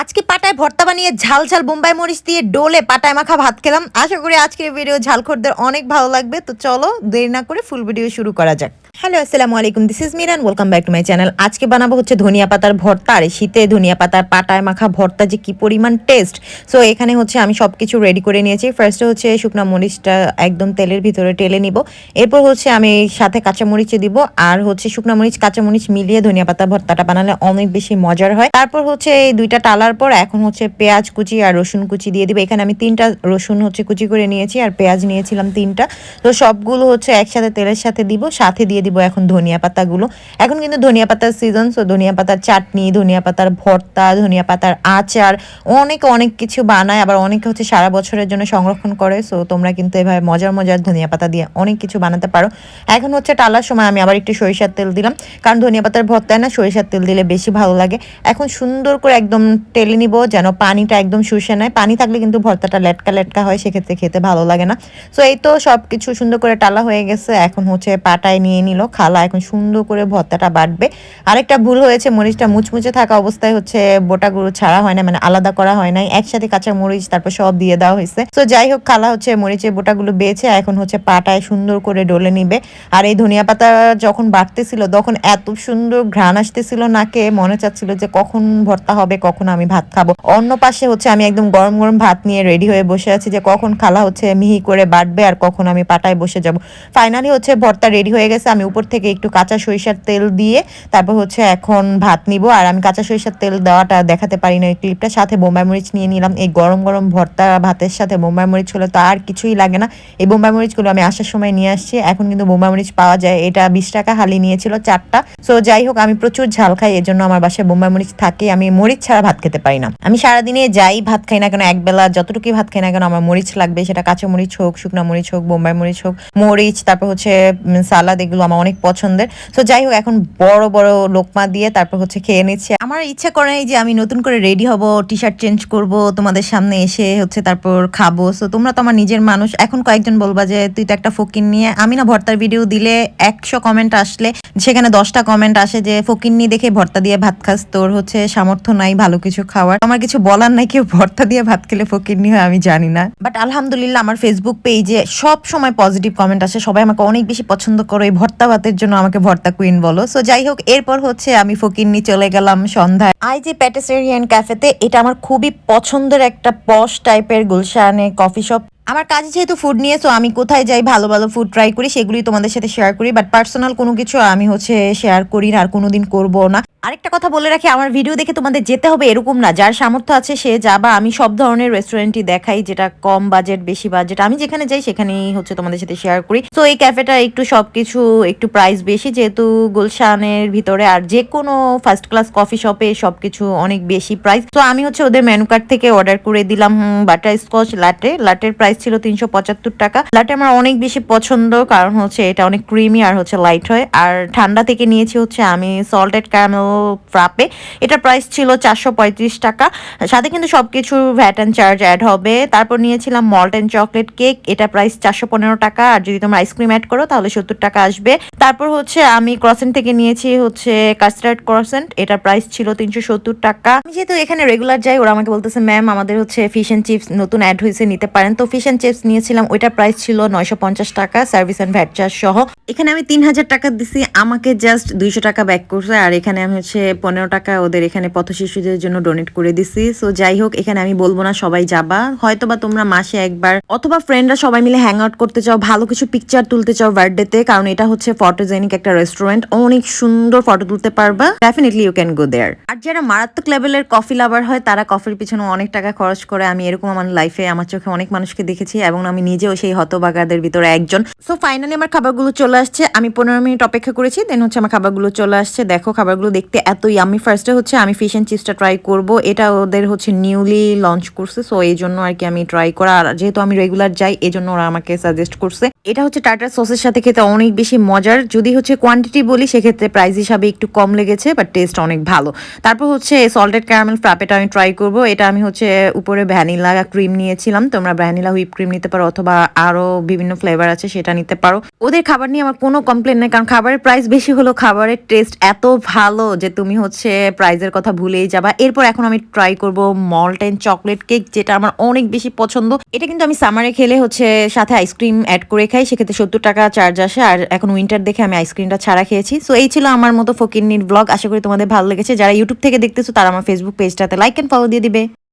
আজকে পাটায় ভর্তা বানিয়ে ঝাল ঝাল বোম্বাই মরিচ দিয়ে ডোলে পাটায় মাখা ভাত খেলাম। আশা করি আজকের ভিডিও ঝালখোরদের অনেক ভালো লাগবে। তো চলো দেরি না করে ফুল ভিডিও শুরু করা যাক। হ্যালো আসসালামু আলাইকুম this is Miran welcome back to my channel আজকে বানাবো হচ্ছে ধনিয়া পাতার ভর্তা। আর শীতে ধনিয়া পাতার পাটায় মাখা ভর্তা যে কি পরিমাণ টেস্ট সো এখানে হচ্ছে আমি সব কিছু রেডি করে নিয়েছি। ফার্স্টে হচ্ছে শুকনো মরিচটা একদম তেলের ভিতরে টেলে নিব। এরপর হচ্ছে আমি সাথে কাঁচা মরিচে দিব। আর হচ্ছে শুকনো মরিচ কাঁচা মরিচ মিলিয়ে ধনিয়া পাতা ভর্তাটা বানালে অনেক বেশি মজার হয়। তারপর হচ্ছে এই দুইটা টালার পর এখন হচ্ছে পেঁয়াজ কুচি আর রসুন কুচি দিয়ে দিব। এখানে আমি তিনটা রসুন হচ্ছে কুচি করে নিয়েছি আর পেঁয়াজ নিয়েছিলাম তিনটা। তো সবগুলো হচ্ছে একসাথে তেলের সাথে দিব। সাথে দিয়ে দিব এখন ধনিয়া পাতাগুলো। এখন কিন্তু ধনিয়া পাতার সিজন সো ধনিয়া পাতার চাটনি, ধনিয়া পাতার ভর্তা, ধনিয়া পাতার আচার, অনেক অনেক কিছু বানায়, আবার অনেকে হচ্ছে সারা বছরের জন্য সংরক্ষণ করে সো তোমরা কিন্তু এভাবে মজার মজার ধনিয়া পাতা দিয়ে অনেক কিছু বানাতে পারো। এখন হচ্ছে টালার সময় আমি আবার একটু সরিষার তেল দিলাম, কারণ ধনিয়া পাতার ভর্তায় না সরিষার তেল দিলে বেশি ভালো লাগে। এখন সুন্দর করে একদম টেলে নিব, যেন পানিটা একদম শুষে নেয়। পানি থাকলে কিন্তু ভর্তাটা লেটকা লেটকা হয়, সেক্ষেত্রে খেতে ভালো লাগে না। সো এই তো সব কিছু সুন্দর করে টালা হয়ে গেছে, এখন হচ্ছে পাটায় নিয়ে নিল, খালা এখন সুন্দর করে ভর্তাটা বাটবে। আরেকটা ভুল হয়েছে, মরিচটা মুচমুচে থাকা অবস্থায় হচ্ছে বোটাগুলো ছাড়া হয় না মানে আলাদা করা হয় নাই। একসাথে কাঁচা মরিচ, তারপর সব দিয়ে দেওয়া হয়েছে। তো যাই হোক, খালা হচ্ছে মরিচের বোটাগুলো বেছে এখন হচ্ছে পাটায় সুন্দর করে ডলে নিবে। আর এই ধনিয়া পাতা যখন বাড়তেছিল তখন এত সুন্দর ঘ্রাণ আসতেছিল নাকে, মনে চাচ্ছিল যে কখন ভর্তা হবে, কখন আমি ভাত খাব। অন্য পাশে হচ্ছে আমি একদম গরম গরম ভাত নিয়ে রেডি হয়ে বসে আছি যে কখন খালা হচ্ছে মিহি করে বাটবে আর কখন আমি পাটায় বসে যাব। ফাইনালি হচ্ছে ভর্তা রেডি হয়ে গেছে, আমি উপর থেকে একটু কাঁচা সরিষার তেল দিয়ে তারপর হচ্ছে এখন ভাত নিব। আর আমি কাঁচা সরিষার তেল দেওয়াটা দেখাতে পারি না এই ক্লিপটা সাথে। বোম্বাই মরিচ নিয়ে নিলাম। এই গরম গরম ভর্তা ভাতের সাথে বোম্বাই মরিচ হলে তো আর কিছুই লাগে না। এই বোম্বাই মরিচগুলো আমি আসার সময় নিয়ে আসছি। এখন কিন্তু বোম্বাই মরিচ পাওয়া যায়। এটা বিশ টাকা হালি নিয়েছিল চারটা। সো যাই হোক, আমি প্রচুর ঝাল খাই এর জন্য আমার বাসায় বোম্বাই মরিচ থাকে। আমি মরিচ ছাড়া ভাত খেতে পারি না। আমি সারাদিনে যাই, ভাত খাই না কেন, একবেলা যতটুকুই ভাত খাই না কেন, আমার মরিচ লাগবে। সেটা কাঁচা মরিচ হোক, শুকনো মরিচ হোক, বোম্বাই মরিচ হোক, মরিচ, তারপর হচ্ছে সালাদ, এগুলো আমার অনেক পছন্দের। তো যাই হোক এখন বড় বড় লোকমা দিয়ে তারপর হচ্ছে খেয়ে নিচ্ছে। আমার ইচ্ছা করে যে আমি নতুন করে রেডি হব টি শার্ট চেঞ্জ করব, তোমাদের সামনে এসে হচ্ছে তারপর খাব। সো তোমরা তো আমার নিজের মানুষ। এখন কয়েকজন বলবা যে, তুই তো একটা ফকির নিয়ে আমি না ভর্তার ভিডিও দিলে একশো কমেন্ট আসলে, সেখানে দশটা কমেন্ট আসে যে, ফকির নিয়ে দেখে ভর্তা দিয়ে ভাত খাস, তোর হচ্ছে সামর্থ্য নাই ভালো কিছু খাওয়ার। আমার কিছু বলার নাই কেউ ভর্তা দিয়ে ভাত খেলে ফকির নিয়ে হয়, আমি জানি না। বাট আলহামদুলিল্লাহ, আমার ফেসবুক পেজে সব সময় পজিটিভ কমেন্ট আসে। সবাই আমাকে অনেক বেশি পছন্দ করে এই ভর্তা ভাতের জন্য আমাকে ভর্তা কুইন বলো। সো যাই হোক এরপর হচ্ছে আমি ফকির নিয়ে চলে গেলাম সন্ধ্যায়। আই যে প্যাটেসেরিয়ান ক্যাফেতে এটা আমার খুবই পছন্দের একটা পশ টাইপের গুলশানে কফি শপ আমার কাজে যেহেতু ফুড নিয়ে সো আমি কোথায় যাই ভালো ভালো ফুড ট্রাই করি সেগুলি তোমাদের সাথে শেয়ার করি। বাট পার্সোনাল কোনো কিছু আমি হচ্ছে শেয়ার করি না আর কোনোদিন করব না। আরেকটা কথা বলে রাখি, আমার ভিডিও দেখে তোমাদের যেতে হবে এরকম না। যার সামর্থ্য আছে সে যাবা আমি সব ধরনের রেস্টুরেন্টই দেখাই, যেটা কম বাজেট বেশি বাজেট আমি যেখানে যাই সেখানেই হচ্ছে তোমাদের সাথে শেয়ার করি। তো এই ক্যাফেটা একটু সবকিছু একটু প্রাইস বেশি, যেহেতু গুলশানের ভিতরে আর যে কোনো ফার্স্ট ক্লাস কফি শপে সবকিছু অনেক বেশি প্রাইস তো আমি হচ্ছে ওদের মেনু কার্ড থেকে অর্ডার করে দিলাম বাটার স্কচ লাটে লাটের প্রাইস ছিল তিনশো পঁচাত্তর টাকা। লাটে আমার অনেক বেশি পছন্দ, কারণ হচ্ছে এটা অনেক ক্রিমি আর হচ্ছে লাইট হয়। আর ঠান্ডা থেকে নিয়েছি হচ্ছে আমি সল্টেড ক্যারামেল ফ্রাপে এটা প্রাইস ছিল চারশো পঁয়ত্রিশ টাকা। সাথে কিন্তু সবকিছু ভ্যাট অ্যান্ড চার্জ অ্যাড হবে। তারপর নিয়েছিলাম মল্ট অ্যান্ড চকলেট কেক এটা প্রাইস চারশো পনেরো টাকা। আর যদি তোমরা আইসক্রিম অ্যাড করো, তাহলে সত্তর টাকা আসবে। তারপর হচ্ছে আমি ক্রসেন্ট থেকে নিয়েছি হচ্ছে কাস্টার্ড ক্রসেন্ট এটা প্রাইস ছিল তিনশো সত্তর টাকা। আমি যেহেতু এখানে রেগুলার যাই, ওরা আমাকে বলতেছে ম্যাম আমাদের হচ্ছে ফিশ অ্যান্ড চিপস নতুন অ্যাড হয়েছে, নিতে পারেন। তো ফিশ অ্যান্ড চিপস নিয়েছিলাম, ওইটা প্রাইস ছিল নয়শো পঞ্চাশ টাকা সার্ভিস অ্যান্ড ভ্যাট চার্জ সহ। এখানে আমি তিন হাজার টাকা দিছি। আমাকে জাস্ট দুইশো টাকা ব্যাক করছে। আর এখানে আমি হচ্ছে পনেরো টাকা ওদের এখানে পথ শিশুদের জন্য ডোনেট করে দিছি। সো যাই হোক, এখানে আমি বলব না সবাই যাবা। হয়তো বা তোমরা মাসে একবার অথবা ফ্রেন্ডরা সবাই মিলে হ্যাং আউট করতে চাও, ভালো কিছু পিকচার তুলতে চাও বার্থডেতে কারণ এটা হচ্ছে ফটোজেনিক একটা রেস্টুরেন্ট অনেক সুন্দর ফটো তুলতে পারবা। Definitely you can go there আর যারা মারাত্মক লেভেলের কফি লাভার হয়, তারা কফির পিছনে অনেক টাকা খরচ করে। আমি এরকম আমার লাইফে আমার চোখে অনেক মানুষকে দেখেছি এবং আমি নিজেও সেই হতবাগাদের ভিতরে একজন। সো ফাইনালি আমার খাবারগুলো চলে আসছে। আমি পনেরো মিনিট অপেক্ষা করেছি দেন হচ্ছে আমার খাবারগুলো চলে আসছে। দেখো, খাবারগুলো দেখতে এতই আমি ফার্স্টে হচ্ছে আমি ফিশ অ্যান্ড চিপসটা ট্রাই করব। এটা ওদের হচ্ছে নিউলি লঞ্চ করছে সো এই জন্য আর কি আমি ট্রাই করা। আর যেহেতু আমি রেগুলার যাই, এই জন্য ওরা আমাকে সাজেস্ট করছে। এটা হচ্ছে টাটার সসের সাথে খেতে অনেক বেশি মজার। যদি হচ্ছে কোয়ান্টিটি বলি, সেক্ষেত্রে প্রাইস হিসাবে একটু কম লেগেছে বাট টেস্ট অনেক ভালো। তারপর হচ্ছে সল্টেড ক্যারামেল ফ্রাপেটা আমি ট্রাই করব। এটা আমি হচ্ছে উপরে ভ্যানিলা ক্রিম নিয়েছিলাম। তোমরা ভ্যানিলা হুইপ ক্রিম নিতে পারো, অথবা আরও বিভিন্ন ফ্লেভার আছে, সেটা নিতে পারো। ওদের খাবার নিয়ে আমার কোনো কমপ্লেন নেই, কারণ খাবারের প্রাইস বেশি হলো খাবারের টেস্ট এত ভালো যে তুমি হচ্ছে প্রাইজের কথা ভুলেই যাবা। এরপর এখন আমি ট্রাই করব মল্টেন চকলেট কেক যেটা আমার অনেক বেশি পছন্দ। এটা কিন্তু আমি সামারে খেলে হচ্ছে সাথে আইসক্রিম অ্যাড করে খাই, সেক্ষেত্রে সত্তর টাকা চার্জ আসে। আর এখন উইন্টার দেখে আমি আইসক্রিমটা ছাড়া খেয়েছি। সো এই ছিল আমার মতো ফকিন্নির ব্লগ আশা করি তোমাদের ভালো লেগেছে। যারা ইউটিউব থেকে দেখতেছো, তারা আমার ফেসবুক পেজটাতে লাইক অ্যান্ড ফলো দিয়ে দিবে।